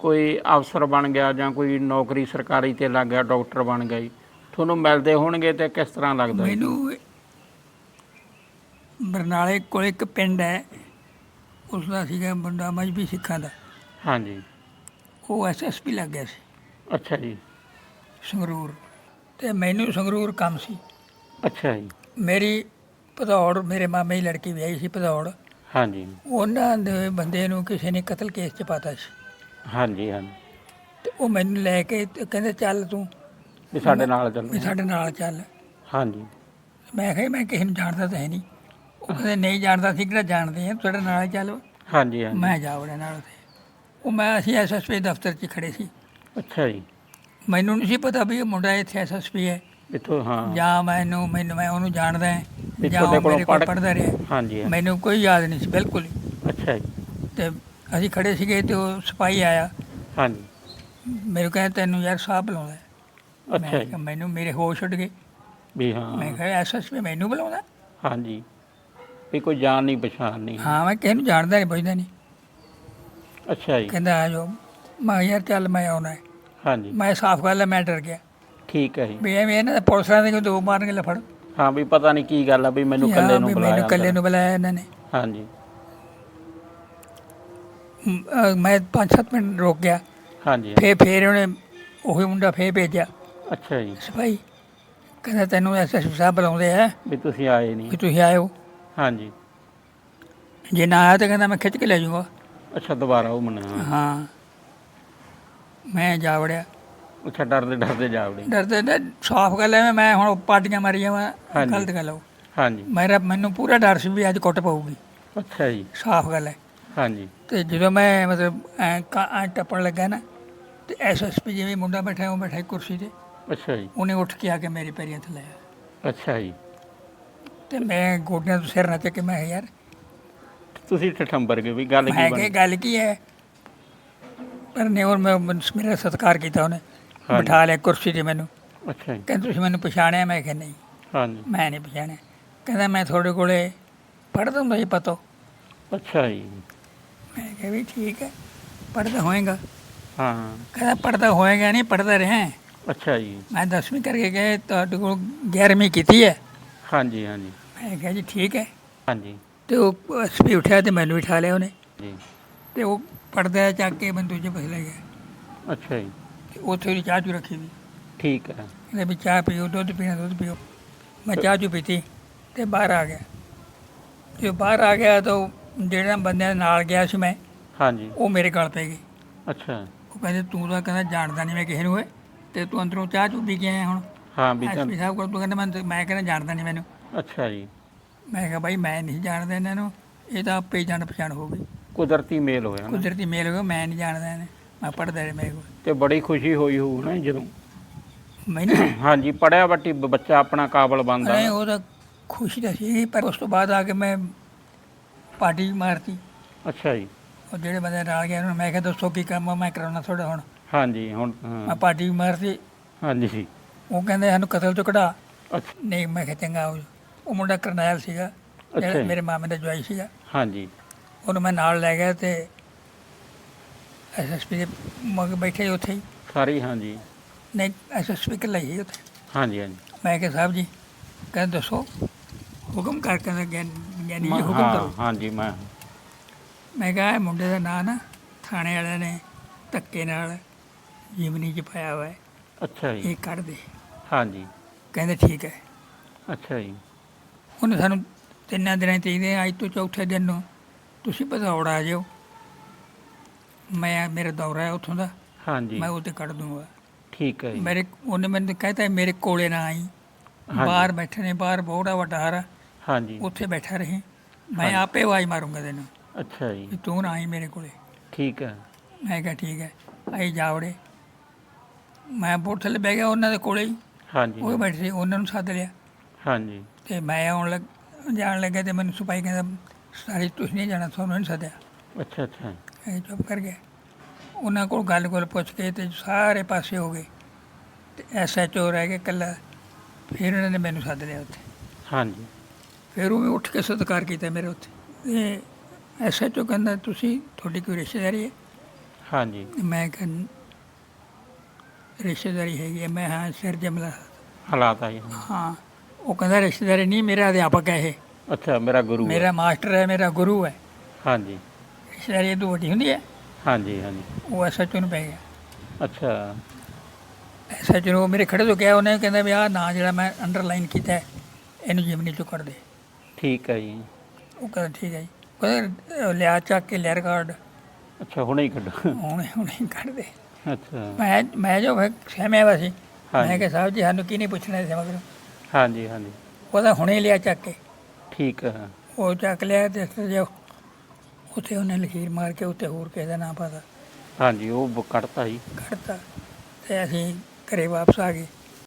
ਕੋਈ ਅਫਸਰ ਬਣ ਗਿਆ ਜਾਂ ਕੋਈ ਨੌਕਰੀ ਸਰਕਾਰੀ ਤੇ ਲੱਗ ਗਿਆ ਡਾਕਟਰ ਬਣ ਗਿਆ ਜੀ ਤੁਹਾਨੂੰ ਮਿਲਦੇ ਹੋਣਗੇ ਤੇ ਕਿਸ ਤਰ੍ਹਾਂ ਲੱਗਦਾ ਜੀ? ਮੈਨੂੰ ਬਰਨਾਲੇ ਕੋਲ ਇੱਕ ਪਿੰਡ ਹੈ ਉਸ ਦਾ ਸੀਗਾ ਮੁੰਡਾ ਮਜਬੀ ਸਿੱਖਾਂ ਦਾ। ਹਾਂਜੀ। ਉਹ ਐਸਐਸਪੀ ਲੱਗ ਗਿਆ ਸੀ। ਅੱਛਾ ਜੀ। ਸੰਗਰੂਰ। ਤੇ ਮੈਨੂੰ ਸੰਗਰੂਰ ਕੰਮ ਸੀ। ਅੱਛਾ ਜੀ। ਮੇਰੀ ਭਦੌੜ ਮੇਰੇ ਮਾਮੇ ਦੀ ਲੜਕੀ ਵਿਆਹੀ ਸੀ ਭਦੌੜ। ਹਾਂਜੀ। ਉਹਨਾਂ ਦੇ ਬੰਦੇ ਨੂੰ ਕਿਸੇ ਨੇ ਕਤਲ ਕੇਸ 'ਚ ਪਾਤਾ ਸੀ। ਹਾਂਜੀ ਹਾਂਜੀ। ਤੇ ਉਹ ਮੈਨੂੰ ਲੈ ਕੇ ਤੇ ਕਹਿੰਦੇ ਚੱਲ ਤੂੰ। ਵੀ ਸਾਡੇ ਨਾਲ ਵੀ ਚੱਲੋ ਸਾਡੇ ਨਾਲ ਚੱਲ। ਹਾਂਜੀ। ਮੈਂ ਕਿਹਾ ਮੈਂ ਕਿਸੇ ਨੂੰ ਜਾਣਦਾ ਤਾਂ ਹੈ ਨਹੀਂ। ਉਹ ਕਹਿੰਦੇ ਨਹੀਂ ਜਾਣਦਾ ਸੀ ਕਿਹੜਾ ਜਾਣਦੇ ਆ ਤੁਹਾਡੇ ਨਾਲ ਚੱਲ। ਹਾਂਜੀ ਹਾਂਜੀ। ਮੈਂ ਜਾ ਵੜਿਆ ਨਾਲ ਉੱਥੇ। ਉਹ ਮੈਂ ਅਸੀਂ ਐਸਐਸਪੀ ਦਫ਼ਤਰ 'ਚ ਖੜੇ ਸੀ। ਅੱਛਾ ਜੀ। ਮੈਨੂੰ ਨਹੀਂ ਸੀ ਪਤਾ ਵੀ ਇਹ ਮੁੰਡਾ ਇੱਥੇ ਐਸਐਸਪੀ ਹੈ। ਇੱਥੋਂ ਹਾਂ। ਜਾਂ ਮੈਨੂੰ ਮੈਨੂੰ ਮੈਂ ਉਹਨੂੰ ਜਾਣਦਾ ਹਾਂ। ਵੀ ਜਾਂ ਤੁਹਾਡੇ ਉਹ ਕੋਲੋਂ ਮੇਰੇ ਕੋਲ ਪੜ੍ਹ- ਪੜਦਾ ਰਿਹਾ। ਹਾਂਜੀ। ਮੈਨੂੰ ਕੋਈ ਯਾਦ ਨਹੀਂ ਸੀ ਬਿਲਕੁਲ ਹੀ। ਅੱਛਾ ਜੀ। ਤੇ ਅਸੀਂ ਖੜੇ ਸੀਗੇ ਤੇ ਉਹ ਸਿਪਾਹੀ ਆਇਆ। ਹਾਂਜੀ। ਮੈਨੂੰ ਕਹਿੰਦਾ ਤੈਨੂੰ ਯਾਰ ਸਾਹ ਬੁਲਾਉਂਦਾ ਹੈ। ਮੈਂ ਅੱਛਾ ਜੀ। ਕਿਹਾ, ਮੈਨੂੰ ਮੇਰੇ ਹੋਸ਼ ਉੱਡ ਗਏ। ਵੀ ਮੈਂ ਹਾਂ ਕਿਹਾ ਐਸਐਸਪੀ ਮੈਨੂੰ ਬੁਲਾਉਂਦਾ ਹਾਂਜੀ। ਵੀ ਕੋਈ ਜਾਣ ਨਹੀਂ ਪਛਾਣ ਨਹੀਂ। ਹਾਂ ਮੈਂ ਕਿਸੇ ਨੂੰ ਜਾਣਦਾ ਨਹੀਂ ਪੁੱਛਦਾ ਨਹੀਂ। ਅੱਛਾ ਜੀ। ਕਹਿੰਦਾ ਆ ਜਾਓ। ਮੈਂ ਕਿਹਾ, ਯਾਰ ਚੱਲ ਮੈਂ ਆਉਣਾ ਹੈ। ਹਾਂਜੀ। ਮੈਂ ਸਾਫ਼ ਗੱਲ ਹੈ ਮੈਂ ਡਰ ਗਿਆ। ਠੀਕ ਹੈ ਜੀ। ਵੀ ਐਵੇਂ ਇਹਨਾਂ ਦੇ ਪੁਲਿਸਾਂ ਦੇ ਕੋਈ ਦੋ ਮਾਰਨਗੇ ਲਫੜ ਹਾਂ ਵੀ ਪਤਾ ਨਹੀਂ ਕੀ ਗੱਲ ਆ ਵੀ ਮੈਨੂੰ ਇਕੱਲੇ ਨੂੰ ਬੁਲਾਇਆ ਮੈਨੂੰ ਇਕੱਲੇ ਨੂੰ ਬੁਲਾਇਆ ਇਹਨਾਂ ਨੇ। ਹਾਂਜੀ। ਮ, ਅਹ ਮੈਂ 5-7 ਮਿੰਟ ਰੁਕ ਗਿਆ। ਹਾਂਜੀ। ਫੇਰ ਫੇਰ ਉਹਨੇ ਉਹੀ ਮੁੰਡਾ ਫੇਰ ਭੇਜਿਆ। ਅੱਛਾ ਜੀ। ਸਿਪਾਹੀ ਕਹਿੰਦਾ ਤੈਨੂੰ ਐਸਐਸਪੀ ਸਾਹਿਬ ਬੁਲਾਉਂਦੇ ਆ। ਵੀ ਤੁਸੀਂ ਆਏ ਨਹੀਂ। ਵੀ ਤੁਸੀਂ ਆਇਓ। ਹਾਂਜੀ। ਜੇ ਨਾ ਆਇਆ ਤਾਂ ਕਹਿੰਦਾ ਮੈਂ ਖਿੱਚ ਕੇ ਲੈ ਜਾਊਂਗਾ। ਅੱਛਾ ਦੁਬਾਰਾ ਉਹ ਮੰਨਣਾ ਹਾਂ। ਮੈਂ ਜਾ ਵੜਿਆ। ਅੱਛਾ ਡਰਦੇ ਡਰਦੇ ਜਾ ਵੜੇ। ਡਰਦੇ ਨਾ ਸਾਫ਼ ਗੱਲ ਐ ਮੈਂ ਹੁਣ ਪਾਰਟੀਆਂ ਮਾਰੀ ਜਾਵਾਂ ਹਾਂਜੀ। ਗਲਤ ਗੱਲ ਹੋ ਹਾਂਜੀ। ਮੇਰਾ ਮੈਨੂੰ ਪੂਰਾ ਡਰ ਸੀ ਵੀ ਅੱਜ ਕੁੱਟ ਪਊਗੀ। ਅੱਛਾ ਜੀ। ਸਾਫ਼ ਗੱਲ ਹੈ ਹਾਂਜੀ। ਤੇ ਜਦੋਂ ਮੈਂ ਮਤਲਬ ਐਂ ਕਾ- ਐਂ ਟੱਪਣ ਲੱਗਾ ਨਾ ਤੇ ਐਸਐਸਪੀ ਜਿਵੇਂ ਮੁੰਡਾ ਬੈਠਾ ਉਹ ਬੈਠਾ ਸੀ ਕੁਰਸੀ ਤੇ। ਅੱਛਾ ਜੀ। ਉਹਨੇ ਉੱਠ ਕੇ ਆ ਕੇ ਮੇਰੇ ਪੈਰੀਂ ਥੱਲੇ ਆਇਆ ਅੱਛਾ ਜੀ। ਤੇ ਮੈਂ ਗੋਡਿਆਂ ਤੋਂ ਸਿਰ ਨਾ ਚੱਕ ਮੈਂ ਕਿਹਾ, ਯਾਰ ਤੁਸੀਂ ਠਠੰਬਰ ਗਏ ਵੀ ਗੱਲ ਮੈਂ ਕੀ ਬਣੀ? ਗੱਲ ਕੀ ਹੈ? ਪਰ ਨੇ ਉਹ ਮੈਂ ਮੈਨੂੰ- ਮੇਰਾ ਸਤਿਕਾਰ ਕੀਤਾ ਉਹਨੇ ਹਾਂਜੀ। ਬਿਠਾ ਲਿਆ ਕੁਰਸੀ ਤੇ ਮੈਨੂੰ। ਅੱਛਾ ਜੀ। ਕਹਿੰਦੇ ਤੁਸੀਂ ਮੈਨੂੰ ਪਛਾਣਿਆ? ਮੈਂ ਕਿਹਾ ਨਹੀਂ। ਹਾਂਜੀ। ਮੈਂ ਨਹੀਂ ਪਛਾਣਿਆ। ਕਹਿੰਦਾ ਮੈਂ ਤੁਹਾਡੇ ਕੋਲੇ ਪੜ੍ਹਦਾ ਹੁੰਦਾ ਸੀ ਪਤੋ? ਅੱਛਾ ਜੀ। ਮੈਂ ਕਿਹਾ ਵੀ ਠੀਕ ਹੈ ਪੜ੍ਹਦਾ ਹੋਏਗਾ। ਹਾਂ। ਕਹਿੰਦਾ ਪੜ੍ਹਦਾ ਹੋਏਗਾ ਨਹੀਂ ਪੜ੍ਹਦਾ ਰਿਹਾ ਅੱਛਾ ਜੀ। ਮੈਂ 10ਵੀਂ ਕਰਕੇ ਗਏ ਤੁਹਾਡੇ ਕੋਲ 11ਵੀਂ ਕੀਤੀ ਹੈ। ਹਾਂਜੀ ਹਾਂਜੀ। ਮੈਂ ਕਿਹਾ ਜੀ ਠੀਕ ਹੈ। ਹਾਂਜੀ। ਤੇ ਉਹ ਐਸਪੀ ਉੱਠਿਆ ਤੇ ਮੈਨੂੰ ਬਿਠਾ ਲਿਆ ਉਹਨੇ। ਜੀ। ਤੇ ਉਹ ਪੜਦਾ ਚੱਕ ਕੇ ਮੈਨੂੰ ਦੂਜੇ ਪਾਸੇ ਲੈ ਗਿਆ। ਅੱਛਾ ਜੀ। ਤੇ ਉੱਥੇ ਉਹਦੀ ਚਾਹ ਚੂ ਰੱਖੀ ਵੀ ਠੀਕ ਹੈ। ਕਹਿੰਦੇ ਵੀ ਚਾਹ ਪੀਓ ਦੁੱਧ ਪੀਣਾ ਦੁੱਧ ਪੀਓ। ਮੈਂ ਚਾਹ ਚੂ ਪੀਤੀ ਤੇ ਬਾਹਰ ਆ ਗਿਆ। ਜਦੋਂ ਬਾਹਰ ਆ ਗਿਆ ਤਾਂ ਉਹ ਜਿਹੜਾ ਬੰਦਿਆਂ ਦੇ ਨਾਲ ਗਿਆ ਸੀ ਮੈਂ ਹਾਂਜੀ। ਉਹ ਮੇਰੇ ਗਲ ਪੈ ਗਏ ਅੱਛਾ। ਉਹ ਕਹਿੰਦੇ ਤੂੰ ਤਾਂ ਕਹਿੰਦਾ ਜਾਣਦਾ ਨਹੀਂ ਮੈਂ ਕਿਸੇ ਨੂੰ ਓਏ ਤੇ ਤੂੰ ਅੰਦਰੋਂ ਚਾਹ ਚੂ ਪੀ ਕੇ ਆਇਆ ਹੁਣ? ਹਾਂ ਵੀ ਤਾਂ ਐਸਪੀ ਸਾਹਿਬ ਕੋਲ ਤੂੰ ਕਹਿੰਦਾ ਮੈਂ ਕਹਿੰਦਾ ਜਾਣਦਾ ਨਹੀਂ ਮੈਨੂੰ। ਅੱਛਾ ਜੀ। ਮੈਂ ਕਿਹਾ ਬਾਈ ਮੈਂ ਨਹੀਂ ਜਾਣਦਾ ਇਹਨਾਂ ਨੂੰ ਇਹ ਤਾਂ ਆਪੇ ਹੀ ਜਾਣ ਪਛਾਣ ਹੋ ਗਈ। ਕੁਦਰਤੀ ਮੇਲ ਹੋਇਆ ਨਾ। ਕੁਦਰਤੀ ਮੇਲ ਹੋ ਗਿਆ ਮੈਂ ਨਹੀਂ ਜਾਣਦਾ ਇਹਨੇ ਮੈਂ ਪੜਦਾ ਰਿਹਾ ਮੇਰੇ ਕੋਲ। ਤੇ ਬੜੀ ਖੁਸ਼ੀ ਹੋਈ ਹੋਊ ਨਾ ਜਦੋਂ। ਮੈਨੂੰ ਹਾਂਜੀ ਪੜਿਆ ਬੱਟੀ ਬੱਚਾ ਆਪਣਾ ਕਾਬਲ ਬਣਦਾ। ਨਹੀਂ ਉਹ ਤਾਂ ਖੁਸ਼ੀ ਤਾਂ ਸੀ ਪਰ ਉਸ ਤੋਂ ਬਾਅਦ ਆ ਕੇ ਮੈਂ ਪਾਰਟੀ ਮਾਰਤੀ। ਅੱਛਾ ਜੀ। ਉਹ ਜਿਹੜੇ ਬੰਦੇ ਨਾਲ ਗਿਆ ਉਹਨਾਂ ਨੂੰ ਮੈਂ ਕਿਹਾ ਦੱਸੋ ਕੀ ਕੰਮ ਆ ਮੈਂ ਕਰਾਉਣਾ ਤੁਹਾਡਾ ਹੁਣ। ਹਾਂਜੀ ਹੁਣ ਮੈਂ ਪਾਰਟੀ ਵੀ ਮਾਰਤੀ। ਹਾਂਜੀ। ਉਹ ਕਹਿੰਦੇ ਸਾਨੂੰ ਕਤਲ ਤੋਂ ਕਢਾ। ਅੱਛਾ। ਨਹੀਂ ਮੈਂ ਕਿਹਾ ਚੰਗਾ ਉਹ ਉਹ ਮੁੰਡਾ ਕਰਨੈਲ ਸੀਗਾ। ਅੱਛਾ ਜਿਹੜਾ ਜੀ। ਮੇਰੇ ਮਾਮੇ ਦਾ ਜਵਾਈ ਸੀਗਾ। ਹਾਂਜੀ। ਉਹਨੂੰ ਮੈਂ ਨਾਲ ਲੈ ਗਿਆ ਤੇ ਐਸਐਸਪੀ ਦੇ ਮਗ ਬੈਠੇ ਉੱਥੇ ਹੀ। ਸਾਰੀ ਹਾਂਜੀ। ਨਹੀਂ ਐਸਐਸਪੀ ਕਿ ਲਈ ਉੱਥੇ। ਹਾਂਜੀ ਹਾਂਜੀ। ਮੈਂ ਕਿਹਾ ਸਾਹਿਬ ਜੀ ਕਹਿੰਦੇ ਦੱਸੋ ਹੁਕਮ ਕਰ ਕਹਿੰਦਾ ਗਿਆਨ- ਗਿਆਨੀ ਜੀ ਹੁਕਮ ਕਰੋ। ਹਾਂਜੀ ਮੈਂ। ਮੈਂ ਕਿਹਾ ਇਹ ਮੁੰਡੇ ਦਾ ਨਾਂ ਨਾ ਥਾਣੇ ਵਾਲਿਆਂ ਨੇ ਧੱਕੇ ਨਾਲ ਜਿਮਨੀ ਚ ਪਾਇਆ ਹੋਇਆ ਹੈ। ਅੱਛਾ ਜੀ। ਇਹ ਕੱਢ ਦੇ। ਹਾਂਜੀ। ਕਹਿੰਦੇ ਠੀਕ ਹੈ। ਅੱਛਾ ਜੀ। ਉਹਨੇ ਸਾਨੂੰ ਤਿੰਨਾਂ ਦਿਨਾਂ ਚਾਹੀਦੇ ਆ, ਅੱਜ ਤੋਂ ਚੌਥੇ ਦਿਨ ਨੂੰ ਤੁਸੀਂ ਭਦੌੜ ਆ ਜਿਓ। ਮੈਂ ਮੇਰਾ ਦੌਰਾ ਹੈ ਉੱਥੋਂ ਦਾ। ਹਾਂਜੀ। ਮੈਂ ਉਹ ਤੇ ਕੱਢ ਦੂੰਗਾ। ਠੀਕ ਹੈ ਜੀ। ਮੇਰੇ ਉਹਨੇ ਮੈਨੂੰ ਕਹਿਤਾ ਮੇਰੇ ਕੋਲੇ ਨਾ ਆਈ। ਬਾਹਰ ਬੈਠੇ ਨੇ ਬਾਹਰ ਬੋੜਾ ਵੱਡਾ ਹਰਾ ਹਾਂਜੀ। ਉੱਥੇ ਬੈਠਾ ਰਹੀ। ਮੈਂ। ਆਪੇ ਆਵਾਜ਼ ਮਾਰੂੰਗਾ ਤੈਨੂੰ। ਅੱਛਾ ਜੀ। ਵੀ ਤੂੰ ਨਾ ਆਈ ਮੇਰੇ ਕੋਲੇ। ਠੀਕ ਹੈ। ਮੈਂ ਕਿਹਾ ਠੀਕ ਹੈ। ਆਈ ਜਾਵੜੇ ਮੈਂ ਬੋਟ ਥੱਲੇ ਬਹਿ ਗਿਆ ਉਹਨਾਂ ਦੇ ਕੋਲੇ ਹੀ। ਹਾਂਜੀ। ਉਹ ਬੈਠੇ ਸੀ ਉਹਨਾਂ ਨੂੰ ਸੱਦ ਲਿਆ। ਹਾਂਜੀ। ਤੇ ਮੈਂ ਆਉਣ ਲੱਗ ਜਾਣ ਲੱਗਾ ਤੇ ਮੈਨੂੰ ਸਿਪਾਹੀ ਕਹਿੰਦਾ ਸਾਰੀ ਤੁਸੀਂ ਨਹੀਂ ਜਾਣਾ ਤੁਹਾਨੂੰ ਨਹੀਂ ਸੱਦਿਆ। ਅੱਛਾ ਅੱਛਾ। ਇਹ ਚੁੱਪ ਕਰ ਗਿਆ। ਉਹਨਾਂ ਕੋਲ ਗੱਲ ਕੋਲ ਪੁੱਛ ਕੇ ਤੇ ਸਾਰੇ ਪਾਸੇ ਹੋ ਗਏ। ਤੇ ਐਸਐਚਓ ਰਹਿ ਗਿਆ ਇਕੱਲਾ। ਫਿਰ ਉਹਨਾਂ ਨੇ ਮੈਨੂੰ ਸੱਦ ਲਿਆ ਉੱਥੇ। ਹਾਂਜੀ। ਫਿਰ ਉਹ ਉੱਠ ਕੇ ਸਤਿਕਾਰ ਕੀਤਾ ਮੇਰੇ ਉੱਥੇ ਇਹ ਐਸਐਚਓ ਕਹਿੰਦਾ ਤੁਸੀਂ? ਤੁਹਾਡੀ ਕੋਈ ਰਿਸ਼ਤੇਦਾਰੀ ਹੈ? ਹਾਂਜੀ। ਮੈਂ ਕਿਹਾ ਰਿਸ਼ਤੇਦਾਰੀ ਹੈਗੀ ਮੈਂ ਹਾਂ ਸਿਰ ਜਮਲਾ ਹਾਲਾਤ ਆਏ ਹਾਂ ਉਹ ਕਹਿੰਦਾ ਰਿਸ਼ਤੇਦਾਰੀ ਨਹੀਂ ਮੇਰਾ ਅਧਿਆਪਕ ਹੈ ਇਹ। ਅੱਛਾ ਮੇਰਾ ਗੁਰੂ ਹੈ। ਮੇਰਾ ਮਾਸਟਰ ਹੈ ਮੇਰਾ ਗੁਰੂ ਹੈ। ਹਾਂਜੀ। ਰਿਸ਼ਤੇਦਾਰੀ ਤੋਂ ਵੱਡੀ ਹੁੰਦੀ ਹੈ। ਹਾਂਜੀ ਹਾਂਜੀ। ਉਹ ਐਸਐਚਓ ਨੂੰ ਪੈ ਗਿਆ? ਅੱਛਾ। ਐਸਐਚਓ ਨੂੰ ਮੇਰੇ ਖੜੇ ਤੋਂ ਕਿਹਾ ਉਹਨੇ ਕਹਿੰਦਾ ਵੀ ਆਹ ਨਾਂ ਜਿਹੜਾ ਮੈਂ ਅੰਡਰਲਾਈਨ ਕੀਤਾ ਹੈ, ਇਹਨੂੰ ਜਿਮਨੀ ਚੋਂ ਕੱਢ ਦੇ। ਠੀਕ ਹੈ ਜੀ। ਉਹ ਕਹਿੰਦਾ ਠੀਕ ਹੈ ਜੀ। ਕਹਿੰਦਾ ਲਿਆ ਚੱਕ ਕੇ ਲੈਰ ਕਾਰਡ ਅੱਛਾ ਹੁਣੇ ਹੀ ਕੱਢੋ। ਹੁਣੇ ਹੁਣੇ ਕੱਢ ਦੇ। ਅੱਛਾ। ਮੈਂ ਮੈਂ ਜੋ ਸਹਿਮਿਆ ਵਾ ਸੀ। ਹਾਂਜੀ। ਮੈਂ ਕਿਹਾ ਸਾਹਿਬ ਜੀ ਸਾਨੂੰ ਕੀ ਨਹੀਂ ਪੁੱਛਣਾ ਸੀ ਮਗਰ ਹਾਂਜੀ ਹਾਂਜੀ। ਉਹਦਾ ਹੁਣੇ ਲਿਆ ਚੱਕ ਕੇ। ਠੀਕ ਹੈ। ਉਹ ਚੱਕ ਲਿਆ ਤੇ ਫਿਰ ਜੋ ਉੱਥੇ ਉਹਨੇ ਲਖੀਰ ਮਾਰ ਕੇ ਉੱਤੇ ਹੋਰ ਕਿਸੇ ਦਾ ਨਾਂ ਪਤਾ। ਹਾਂਜੀ ਉਹ ਬ- ਕੱਢਤਾ ਜੀ। ਕੱਢਤਾ। ਤੇ ਅਸੀਂ ਘਰੇ ਵਾਪਸ ਆ ਗਏ।